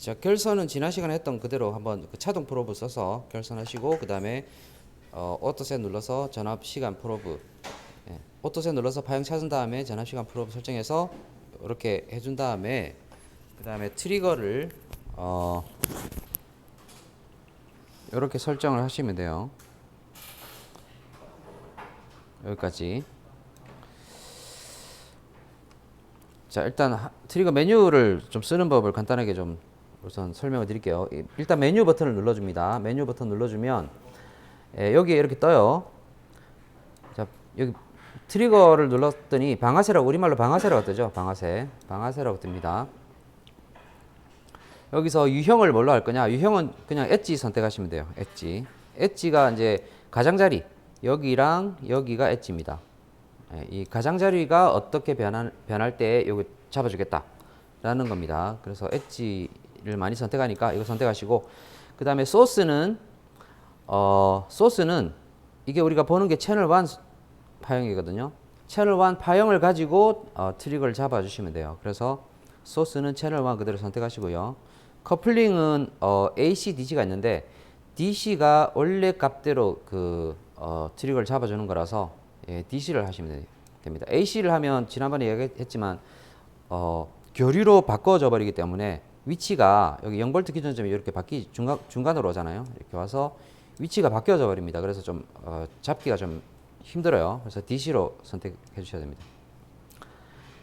자 결선은 지난 시간에 했던 그대로 한번 그 차동 프로브 써서 결선하시고 그 다음에 어, 오토셋 눌러서 전압 시간 프로브 예, 오토셋 눌러서 파형 찾은 다음에 전압 시간 프로브 설정해서 이렇게 해준 다음에 그 다음에 트리거를 어, 이렇게 설정을 하시면 돼요. 여기까지. 자 일단 하- 트리거 메뉴를 좀 쓰는 법을 간단하게 좀 우선 설명을 드릴게요. 이- 일단 메뉴 버튼을 눌러줍니다. 메뉴 버튼 눌러주면 예, 여기에 이렇게 떠요. 자 여기 트리거를 눌렀더니 방아쇠라고 우리말로 방아쇠라고 뜨죠. 방아쇠, 방아쇠라고 뜹니다. 여기서 유형을 뭘로 할 거냐? 유형은 그냥 엣지 선택하시면 돼요. 엣지. 엣지가 이제 가장자리 여기랑 여기가 엣지입니다. 예, 이 가장자리가 어떻게 변할 때 여기 잡아주겠다라는 겁니다. 그래서 엣지 를 많이 선택하니까 이거 선택하시고 그 다음에 소스는 어, 소스는 이게 우리가 보는 게 채널 1 파형이거든요. 채널 1 파형을 가지고 어, 트릭을 잡아주시면 돼요. 그래서 소스는 채널 1 그대로 선택하시고요. 커플링은 어, AC, DC가 있는데 DC가 원래 값대로 그 어, 트릭을 잡아주는 거라서 예, DC를 하시면 되- 됩니다. AC를 하면 지난번에 얘기했지만 어, 교류로 바꿔져 버리기 때문에 위치가 여기 0볼트 기준점이 이렇게 바뀌 중간 중간으로 오잖아요. 이렇게 와서 위치가 바뀌어져 버립니다. 그래서 좀 어, 잡기가 좀 힘들어요. 그래서 DC로 선택해 주셔야 됩니다.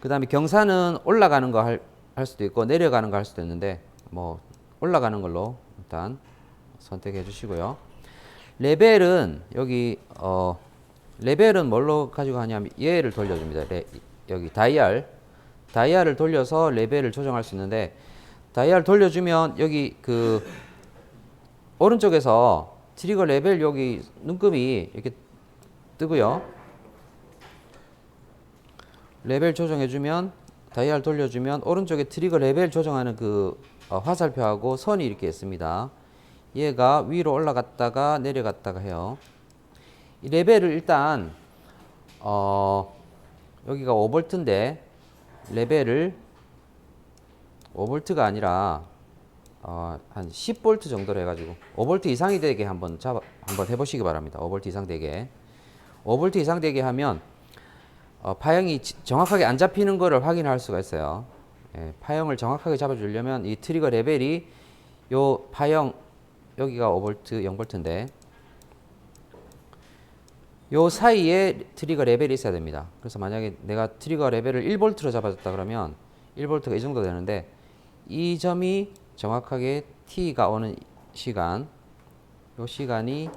그 다음에 경사는 올라가는 거 할 할 수도 있고 내려가는 거 할 수도 있는데 뭐 올라가는 걸로 일단 선택해 주시고요. 레벨은 여기 어 레벨은 뭘로 가지고 하냐면 얘를 돌려줍니다. 레, 여기 다이얼 다이얼을 돌려서 레벨을 조정할 수 있는데 다이얼 돌려주면 여기 그 오른쪽에서 트리거 레벨 여기 눈금이 이렇게 뜨고요. 레벨 조정해주면 다이얼 돌려주면 오른쪽에 트리거 레벨 조정하는 그 어, 화살표하고 선이 이렇게 있습니다. 얘가 위로 올라갔다가 내려갔다가 해요. 이 레벨을 일단 어, 여기가 5볼트인데 레벨을 5볼트가 아니라 어, 한 10볼트 정도로 해가지고 5볼트 이상이 되게 한번 잡아 한번 해보시기 바랍니다. 5볼트 이상 되게 5볼트 이상 되게 하면 어, 파형이 지- 정확하게 안 잡히는 거를 확인할 수가 있어요. 예, 파형을 정확하게 잡아주려면 이 트리거 레벨이 요 파형 여기가 5볼트, 0볼트인데 요 사이에 트리거 레벨이 있어야 됩니다. 그래서 만약에 내가 트리거 레벨을 1볼트로 잡아줬다 그러면 1볼트가 이 정도 되는데 이 점이 정확하게 T가 오는 시간 요 시간이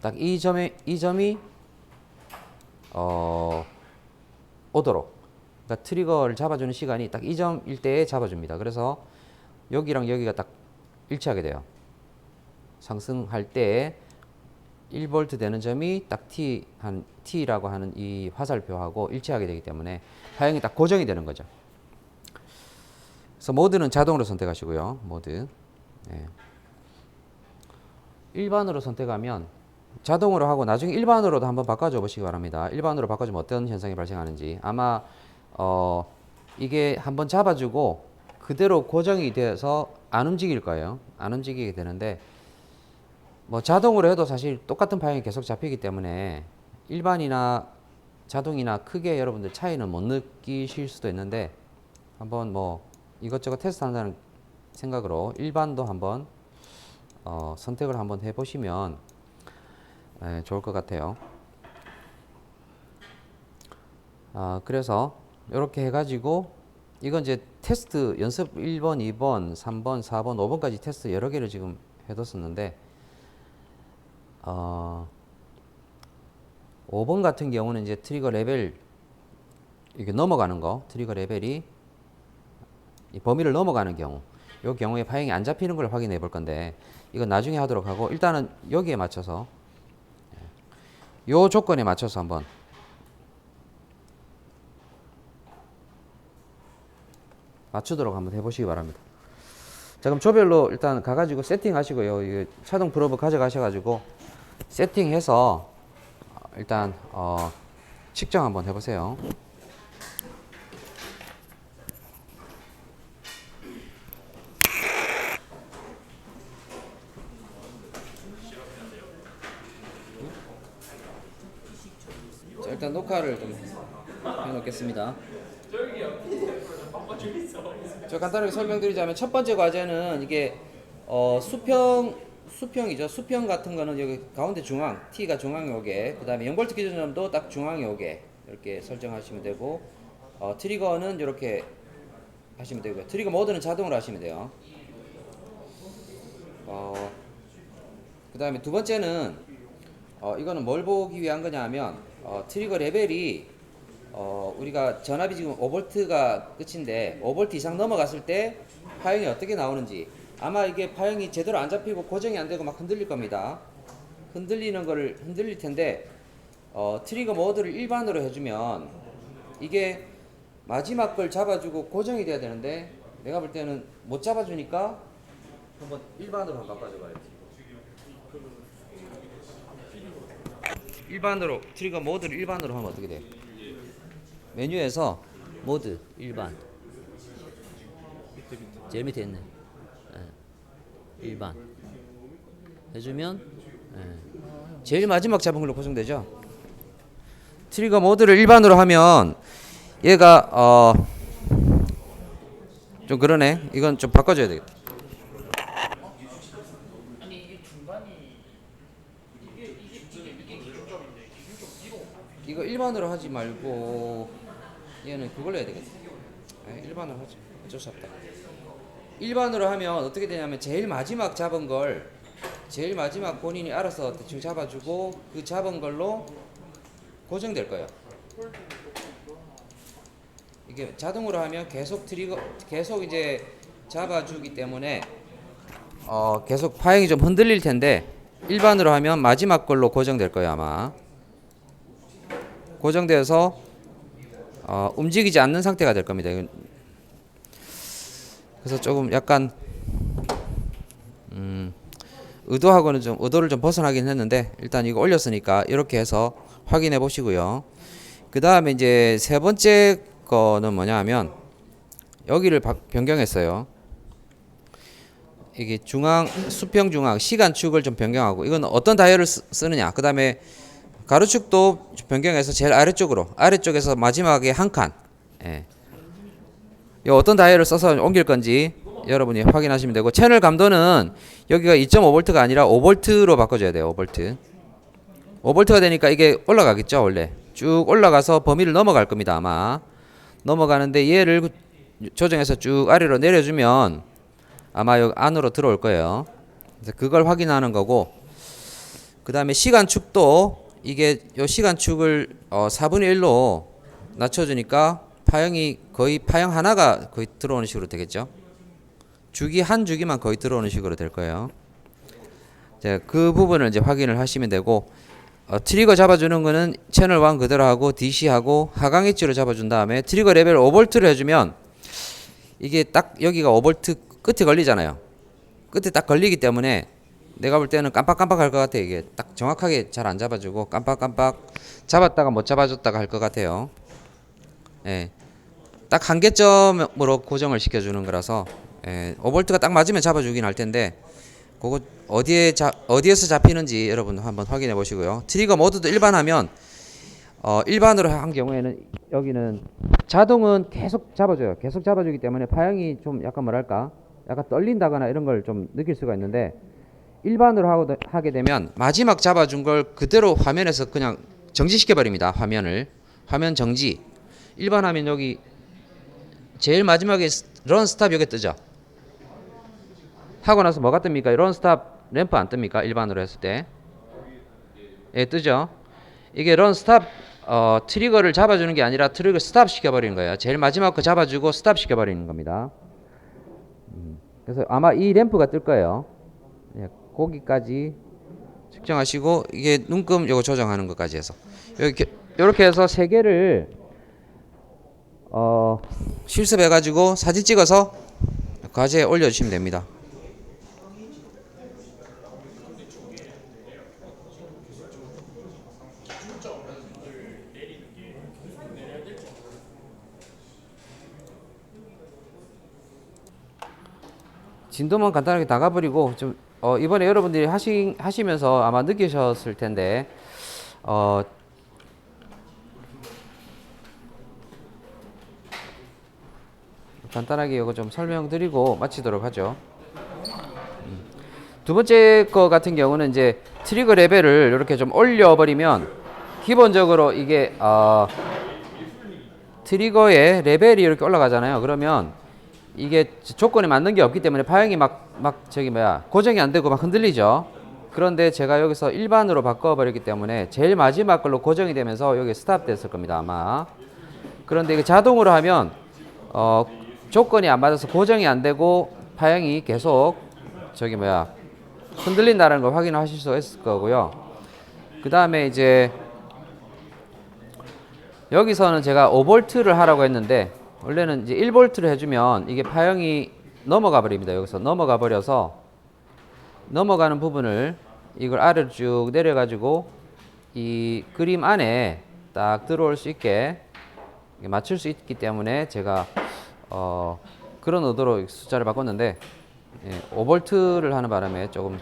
딱 이 점에 이 점이 어 오도록 그러니까 트리거를 잡아주는 시간이 딱 이 점일 때에 잡아줍니다. 그래서 여기랑 여기가 딱 일치하게 돼요. 상승할 때 1볼트 되는 점이 딱 T 한 T라고 하는 이 화살표하고 일치하게 되기 때문에 파형이 딱 고정이 되는 거죠. 그래서 모드는 자동으로 선택하시고요. 모드. 예. 일반으로 선택하면 자동으로 하고 나중에 일반으로도 한번 바꿔줘 보시기 바랍니다. 일반으로 바꿔주면 어떤 현상이 발생하는지 아마 어 이게 한번 잡아주고 그대로 고정이 돼서 안 움직일 거예요. 안 움직이게 되는데 뭐 자동으로 해도 사실 똑같은 파형이 계속 잡히기 때문에 일반이나 자동이나 크게 여러분들 차이는 못 느끼실 수도 있는데 한번 뭐 이것저것 테스트한다는 생각으로 일반도 한번 어, 선택을 한번 해보시면 예, 좋을 것 같아요. 아, 그래서 이렇게 해가지고 이건 이제 테스트 연습 1번, 2번, 3번, 4번, 5번까지 테스트 여러 개를 지금 해뒀었는데 어, 5번 같은 경우는 이제 트리거 레벨 이게 넘어가는 거 트리거 레벨이 이 범위를 넘어가는 경우 이 경우에 파형이 안 잡히는 걸 확인해 볼 건데 이건 나중에 하도록 하고 일단은 여기에 맞춰서 요 조건에 맞춰서 한번 맞추도록 한번 해보시기 바랍니다. 자 그럼 조별로 일단 가가지고 세팅하시고요. 차동 프로브 가져가셔가지고 세팅해서 어, 일단 어, 측정 한번 해보세요. 녹화를 좀 해놓겠습니다. 저 간단하게 설명드리자면 첫 번째 과제는 이게 어, 수평 수평이죠. 수평 같은 거는 여기 가운데 중앙 T가 중앙에 오게 그 다음에 0볼트 기준점도 딱 중앙에 오게 이렇게 설정하시면 되고 어, 트리거는 이렇게 하시면 되고요. 트리거 모드는 자동으로 하시면 돼요. 어, 그 다음에 두 번째는 어, 이거는 뭘 보기 위한 거냐면 어, 트리거 레벨이 어, 우리가 전압이 지금 5볼트가 끝인데 5볼트 이상 넘어갔을 때 파형이 어떻게 나오는지 아마 이게 파형이 제대로 안 잡히고 고정이 안 되고 막 흔들릴 겁니다. 흔들리는 거를 흔들릴 텐데 어, 트리거 모드를 일반으로 해주면 이게 마지막 걸 잡아주고 고정이 돼야 되는데 내가 볼 때는 못 잡아주니까 한번 일반으로 한번 바꿔줘봐야지. 일반으로 트리거 모드를 일반으로 하면 어떻게 돼? 메뉴에서 모드 일반 제일 밑에 있네 예. 일반 해주면 예. 제일 마지막 잡은 걸로 고정되죠 트리거 모드를 일반으로 하면 얘가 어 좀 그러네 이건 좀 바꿔줘야 되겠다 이거 일반으로 하지 말고 얘는 그걸로 해야 되겠다. 아, 일반으로 하지. 어쩔 수 없다. 일반으로 하면 어떻게 되냐면 제일 마지막 잡은 걸 제일 마지막 본인이 알아서 대충 잡아주고 그 잡은 걸로 고정될 거예요. 이게 자동으로 하면 계속 트리거 계속 이제 잡아주기 때문에 어 계속 파형이 좀 흔들릴 텐데 일반으로 하면 마지막 걸로 고정될 거예요 아마. 고정되어서 어, 움직이지 않는 상태가 될 겁니다. 그래서 조금 약간 음, 의도하고는 좀 의도를 좀 벗어나긴 했는데 일단 이거 올렸으니까 이렇게 해서 확인해 보시고요. 그 다음에 이제 세 번째 거는 뭐냐하면 여기를 바- 변경했어요. 이게 중앙 수평 중앙 시간축을 좀 변경하고 이건 어떤 다이얼을 쓰, 쓰느냐. 그 다음에 가로축도 변경해서 제일 아래쪽으로 아래쪽에서 마지막에 한 칸. 예. 이 어떤 다이얼을 써서 옮길 건지 여러분이 확인하시면 되고 채널 감도는 여기가 2.5V가 아니라 5V로 바꿔줘야 돼요. 5V. 5V가 되니까 이게 올라가겠죠 원래 쭉 올라가서 범위를 넘어갈 겁니다 아마 넘어가는데 얘를 조정해서 쭉 아래로 내려주면 아마 여기 안으로 들어올 거예요. 그래서 그걸 확인하는 거고 그 다음에 시간축도 이게 요 시간축을 어 4분의 1로 낮춰주니까 파형이 거의 파형 하나가 거의 들어오는 식으로 되겠죠. 주기 한 주기만 거의 들어오는 식으로 될 거예요. 자, 그 부분을 이제 확인을 하시면 되고 어, 트리거 잡아주는 거는 채널 1 그대로 하고 DC하고 하강 엣지로 잡아준 다음에 트리거 레벨 5V를 해주면 이게 딱 여기가 5V 끝에 걸리잖아요. 끝에 딱 걸리기 때문에 내가 볼 때는 깜빡깜빡 할 것 같아 이게 딱 정확하게 잘 안 잡아주고 깜빡깜빡 잡았다가 못 잡아줬다가 할 것 같아요. 예, 딱한 개점으로 고정을 시켜주는 거라서 예, 5볼트가 딱 맞으면 잡아주긴 할 텐데 그거 어디에 자, 어디에서 잡히는지 여러분 한번 확인해 보시고요. 트리거 모드도 일반하면 어, 일반으로 한 경우에는 여기는 자동은 계속 잡아줘요. 계속 잡아주기 때문에 파형이 좀 약간 뭐랄까 약간 떨린다거나 이런 걸 좀 느낄 수가 있는데 일반으로 하게 되면 마지막 잡아준 걸 그대로 화면에서 그냥 정지시켜 버립니다. 화면을 화면 정지. 일반하면 여기 제일 마지막에 스- 런 스탑 여기 뜨죠. 하고 나서 뭐가 뜹니까? 런 스탑 램프 안 뜹니까? 일반으로 했을 때. 예, 뜨죠. 이게 런 스탑 어, 트리거를 잡아주는 게 아니라 트리거 스탑 시켜버리는 거예요. 제일 마지막 거 잡아주고 스탑 시켜버리는 겁니다. 음, 그래서 아마 이 램프가 뜰 거예요. 예, 거기까지 측정하시고 이게 눈금 요거 조정하는 것까지 해서 이렇게 이렇게 해서 세 개를 어, 실습해 가지고 사진 찍어서 과제에 올려 주시면 됩니다. 진도만 간단하게 나가버리고 좀 어, 이번에 여러분들이 하시, 하시면서 아마 느끼셨을 텐데 어, 간단하게 이거 좀 설명드리고 마치도록 하죠. 음. 두 번째 거 같은 경우는 이제 트리거 레벨을 이렇게 좀 올려버리면 기본적으로 이게 어, 트리거의 레벨이 이렇게 올라가잖아요. 그러면 이게 조건에 맞는 게 없기 때문에 파형이 막 막 저기 뭐야 고정이 안 되고 막 흔들리죠. 그런데 제가 여기서 일반으로 바꿔버렸기 때문에 제일 마지막 걸로 고정이 되면서 여기 스탑 됐을 겁니다 아마. 그런데 이게 자동으로 하면 어, 조건이 안 맞아서 고정이 안 되고 파형이 계속 저기 뭐야 흔들린다는 걸 확인하실 수 있을 거고요. 그 다음에 이제 여기서는 제가 5볼트를 하라고 했는데 원래는 이제 1볼트를 해주면 이게 파형이 넘어가 버립니다. 여기서 넘어가 버려서 넘어가는 부분을 이걸 아래로 쭉 내려가지고 이 그림 안에 딱 들어올 수 있게 맞출 수 있기 때문에 제가 어 그런 의도로 숫자를 바꿨는데 예, 5볼트를 하는 바람에 조금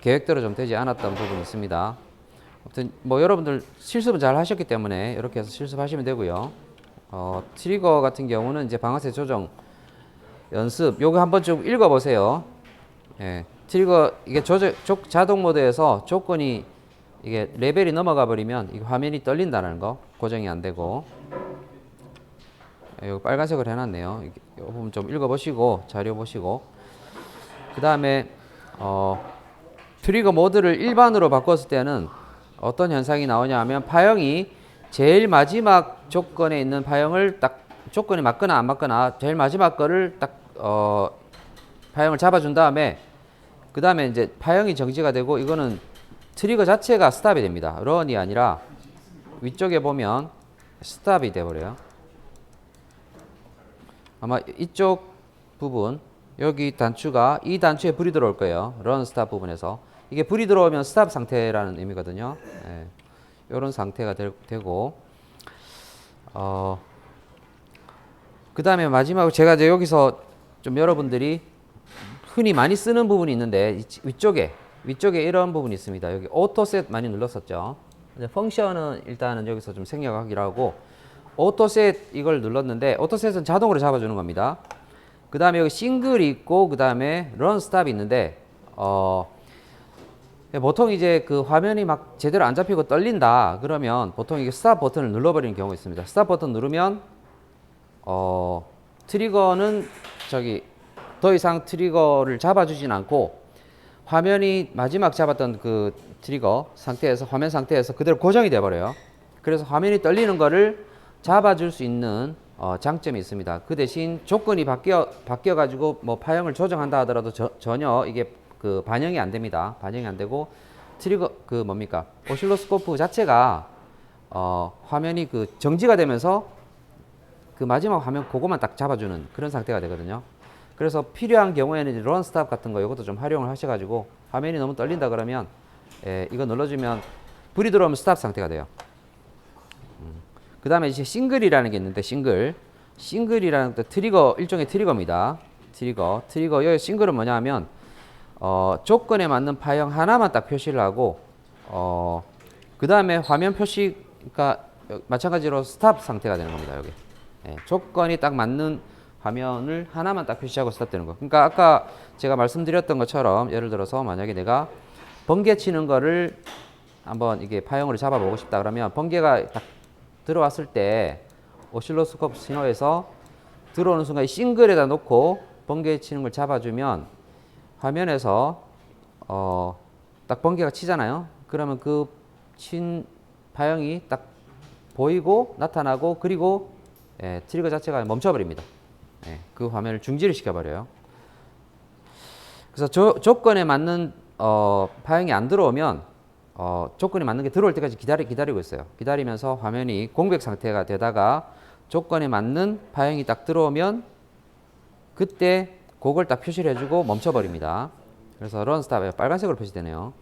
계획대로 좀 되지 않았던 부분이 있습니다. 아무튼 뭐 여러분들 실습은 잘 하셨기 때문에 이렇게 해서 실습하시면 되고요. 어, 트리거 같은 경우는 이제 방아쇠 조정 연습 요거 한번 좀 읽어보세요. 예, 트리거 이게 조정 조, 자동 모드에서 조건이 이게 레벨이 넘어가 버리면 이 화면이 떨린다는 거 고정이 안 되고 예, 이거 빨간색으로 해놨네요. 요 부분 좀 읽어보시고 자료 보시고 그 다음에 어, 트리거 모드를 일반으로 바꿨을 때는 어떤 현상이 나오냐 하면 파형이 제일 마지막 조건에 있는 파형을 딱 조건이 맞거나 안 맞거나 제일 마지막 거를 딱 어, 파형을 잡아준 다음에 그 다음에 이제 파형이 정지가 되고 이거는 트리거 자체가 스탑이 됩니다. 런이 아니라 위쪽에 보면 스탑이 돼버려요. 아마 이쪽 부분 여기 단추가 이 단추에 불이 들어올 거예요. 런 스탑 부분에서 이게 불이 들어오면 스탑 상태라는 의미거든요. 예, 이런 상태가 될- 되고 어, 그 다음에 마지막으로 제가 이제 여기서 좀 여러분들이 흔히 많이 쓰는 부분이 있는데 위쪽에 위쪽에 이런 부분이 있습니다. 여기 오토셋 많이 눌렀었죠. 펑션은 일단은 여기서 좀 생략하기로 하고 오토셋 이걸 눌렀는데 오토셋은 자동으로 잡아주는 겁니다. 그 다음에 여기 싱글이 있고 그 다음에 런 스탑이 있는데 어 보통 이제 그 화면이 막 제대로 안 잡히고 떨린다 그러면 보통 이게 스탑 버튼을 눌러버리는 경우가 있습니다. 스탑 버튼 누르면 어 트리거는 저기 더 이상 트리거를 잡아주진 않고 화면이 마지막 잡았던 그 트리거 상태에서 화면 상태에서 그대로 고정이 돼 버려요. 그래서 화면이 떨리는 거를 잡아줄 수 있는 어, 장점이 있습니다. 그 대신 조건이 바뀌어 바뀌어 가지고 뭐 파형을 조정한다 하더라도 저- 전혀 이게 그 반영이 안 됩니다. 반영이 안 되고 트리거 그 뭡니까 오실로스코프 자체가 어, 화면이 그 정지가 되면서 그 마지막 화면 그거만 딱 잡아주는 그런 상태가 되거든요. 그래서 필요한 경우에는 런 스탑 같은 거 이것도 좀 활용을 하셔가지고 화면이 너무 떨린다 그러면 예, 이거 눌러주면 불이 들어오면 스탑 상태가 돼요. 그 다음에 이제 싱글이라는 게 있는데 싱글 싱글이라는 것도 트리거 일종의 트리거입니다. 트리거 트리거 여기 싱글은 뭐냐 하면 어, 조건에 맞는 파형 하나만 딱 표시를 하고 어, 그 다음에 화면 표시가 마찬가지로 스탑 상태가 되는 겁니다. 여기 예, 조건이 딱 맞는 화면을 하나만 딱 표시하고 스탑되는 거. 그러니까 아까 제가 말씀드렸던 것처럼 예를 들어서 만약에 내가 번개 치는 거를 한번 이게 파형으로 잡아보고 싶다 그러면 번개가 딱 들어왔을 때 오실로스코프 신호에서 들어오는 순간 이 싱글에다 놓고 번개 치는 걸 잡아주면 화면에서 어, 딱 번개가 치잖아요. 그러면 그 친 파형이 딱 보이고 나타나고 그리고 예, 트리거 자체가 멈춰버립니다. 예, 그 화면을 중지를 시켜버려요. 그래서 조, 조건에 맞는 어, 파형이 안 들어오면 어, 조건이 맞는 게 들어올 때까지 기다리, 기다리고 있어요. 기다리면서 화면이 공백 상태가 되다가 조건에 맞는 파형이 딱 들어오면 그때 그걸 딱 표시를 해주고 멈춰버립니다. 그래서 런 스탑 빨간색으로 표시되네요.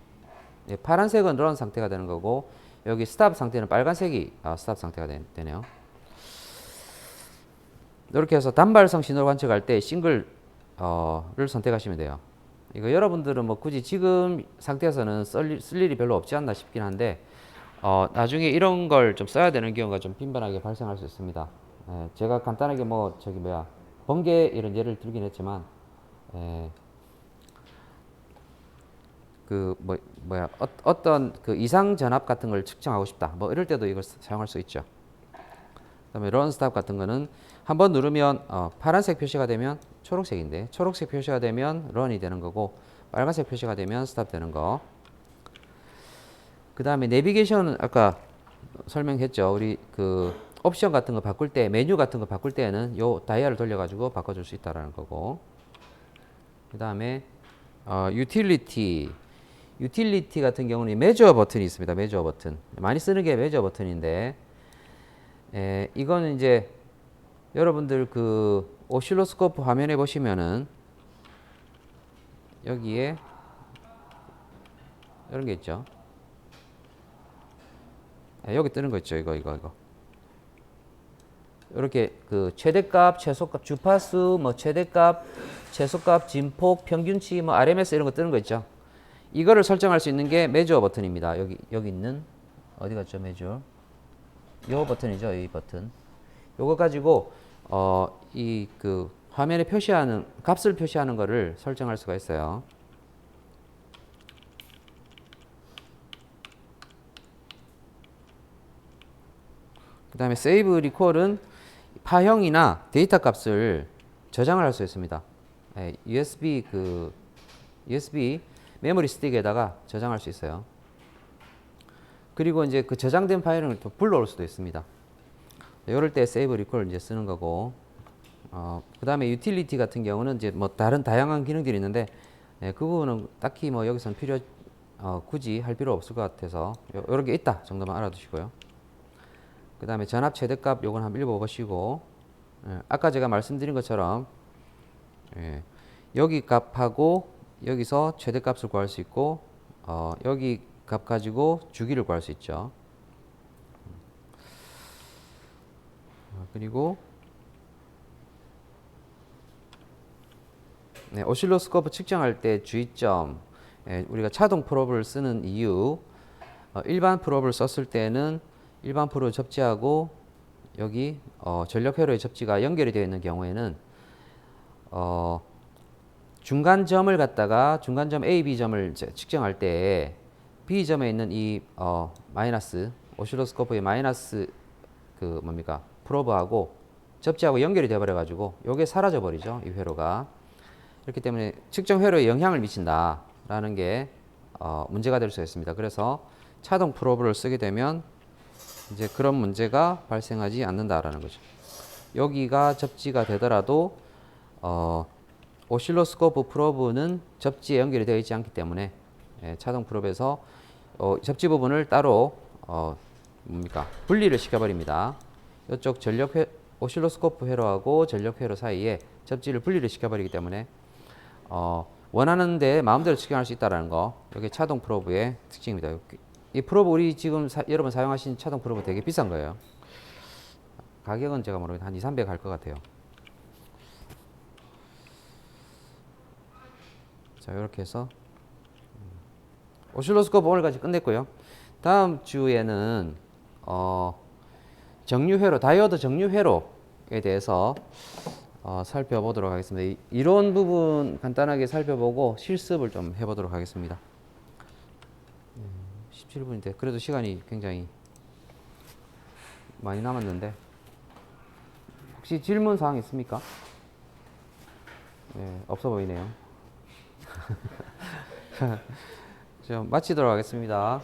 예, 파란색은 런 상태가 되는 거고 여기 스탑 상태는 빨간색이 아, 스탑 상태가 되, 되네요. 이렇게 해서 단발성 신호를 관측할 때 싱글을 선택하시면 돼요. 이거 여러분들은 뭐 굳이 지금 상태에서는 쓸, 쓸 일이 별로 없지 않나 싶긴 한데 어, 나중에 이런 걸 좀 써야 되는 경우가 좀 빈번하게 발생할 수 있습니다. 예, 제가 간단하게 뭐 저기 뭐야 번개 이런 예를 들긴 했지만 에, 그 뭐, 뭐야 어, 어떤 그 이상 전압 같은 걸 측정하고 싶다 뭐 이럴 때도 이걸 사- 사용할 수 있죠 그다음에 런 스탑 같은 거는 한번 누르면 어, 파란색 표시가 되면 초록색인데 초록색 표시가 되면 런이 되는 거고 빨간색 표시가 되면 스탑 되는 거. 그 다음에 내비게이션은 아까 설명했죠. 우리 그 옵션 같은 거 바꿀 때 메뉴 같은 거 바꿀 때에는 요 다이얼을 돌려가지고 바꿔줄 수 있다라는 거고. 그 다음에 어, 유틸리티 유틸리티 같은 경우는 메저 버튼이 있습니다. 메저 버튼. 많이 쓰는 게 메저 버튼인데 에, 이거는 이제 여러분들 그 오실로스코프 화면에 보시면은 여기에 이런 게 있죠 예, 여기 뜨는 거 있죠 이거 이거 이거 이렇게 그 최대값, 최소값, 주파수, 뭐 최대값, 최소값, 진폭, 평균치, 뭐 RMS 이런 거 뜨는 거 있죠. 이거를 설정할 수 있는 게 메저 버튼입니다. 여기 여기 있는 어디 갔죠? 요 버튼이죠, 이 버튼. 요거 가지고 어 이 그 화면에 표시하는 값을 표시하는 거를 설정할 수가 있어요. 그 다음에 세이브 리콜은 파형이나 데이터 값을 저장을 할 수 있습니다. 예, USB 그 USB 메모리 스틱에다가 저장할 수 있어요. 그리고 이제 그 저장된 파일을 또 불러올 수도 있습니다. 이럴 때 세이브 리콜 이제 쓰는 거고, 어, 그 다음에 유틸리티 같은 경우는 이제 뭐 다른 다양한 기능들이 있는데, 예, 그 부분은 딱히 뭐 여기서는 필요, 어, 굳이 할 필요 없을 것 같아서, 요, 요런 게 있다 정도만 알아두시고요. 그 다음에 전압 최대값 요건 한번 읽어보시고 예, 아까 제가 말씀드린 것처럼 예, 여기 값하고 여기서 최대값을 구할 수 있고 어, 여기 값 가지고 주기를 구할 수 있죠. 그리고 네, 오실로스코프 측정할 때 주의점. 예, 우리가 차동 프로브를 쓰는 이유. 어, 일반 프로브를 썼을 때는 일반 프로 접지하고 여기 어, 전력 회로의 접지가 연결이 되어 있는 경우에는 어, 중간 점을 갖다가 중간 점 A, B 점을 이제 측정할 때 B 점에 있는 이 어, 마이너스 오실로스코프의 마이너스 그 뭡니까 프로브하고 접지하고 연결이 되어 버려 가지고 요게 사라져 버리죠 이 회로가 그렇기 때문에 측정 회로에 영향을 미친다라는 게 어, 문제가 될 수 있습니다 그래서 차동 프로브를 쓰게 되면 이제 그런 문제가 발생하지 않는다라는 거죠. 여기가 접지가 되더라도 어, 오실로스코프 프로브는 접지에 연결이 되어 있지 않기 때문에 예, 차동 프로브에서 어, 접지 부분을 따로 어, 뭡니까 분리를 시켜버립니다. 이쪽 전력 회, 오실로스코프 회로하고 전력 회로 사이에 접지를 분리를 시켜버리기 때문에 어, 원하는데 마음대로 측정할 수 있다라는 거. 이게 차동 프로브의 특징입니다. 이 프로브 우리 지금 사, 여러분 사용하신 차동 프로브 되게 비싼 거예요. 가격은 제가 모르겠는데 한 2, 300 할 것 같아요. 자, 이렇게 해서 음, 오실로스코프 오늘까지 끝냈고요. 다음 주에는 어, 정류회로, 다이오드 정류회로에 대해서 어, 살펴보도록 하겠습니다. 이, 이론 부분 간단하게 살펴보고 실습을 좀 해보도록 하겠습니다. 17분인데 그래도 시간이 굉장히 많이 남았는데 혹시 질문 사항 있습니까? 네, 없어 보이네요. 자, 마치도록 하겠습니다.